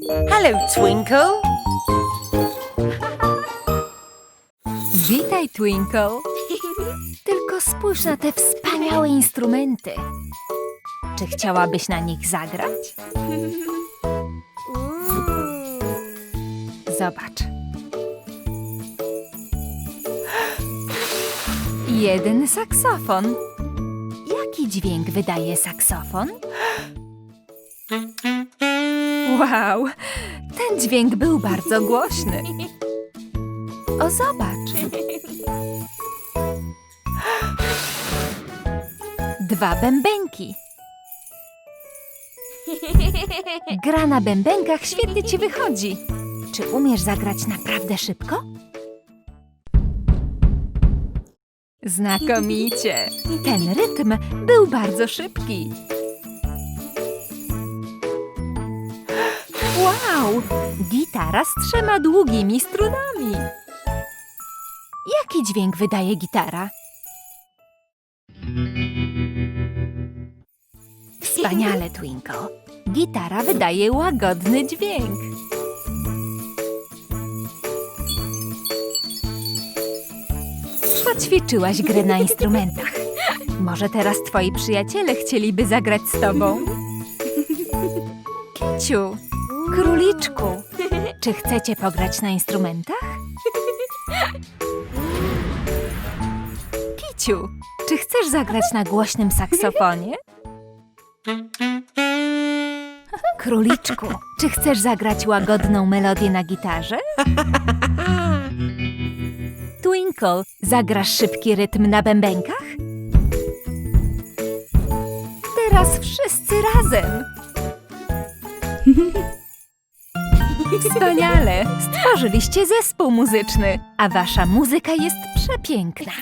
Hello, Twinkle. Witaj, Twinkle. Tylko spójrz na te wspaniałe instrumenty. Czy chciałabyś na nich zagrać? Zobacz. Jeden saksofon. Jaki dźwięk wydaje saksofon? Wow, ten dźwięk był bardzo głośny. O, zobacz. Dwa bębenki. Gra na bębenkach świetnie ci wychodzi. Czy umiesz zagrać naprawdę szybko? Znakomicie. Ten rytm był bardzo szybki. Wow! Gitara z trzema długimi strunami. Jaki dźwięk wydaje gitara? Wspaniale, Twinkle. Gitara wydaje łagodny dźwięk. Poćwiczyłaś grę na instrumentach. Może teraz twoi przyjaciele chcieliby zagrać z tobą? Kiciu, króliczku, czy chcecie pograć na instrumentach? Kiciu, czy chcesz zagrać na głośnym saksofonie? Króliczku, czy chcesz zagrać łagodną melodię na gitarze? Twinkle, zagrasz szybki rytm na bębenkach? Teraz wszyscy razem! Wspaniale! Stworzyliście zespół muzyczny, a wasza muzyka jest przepiękna.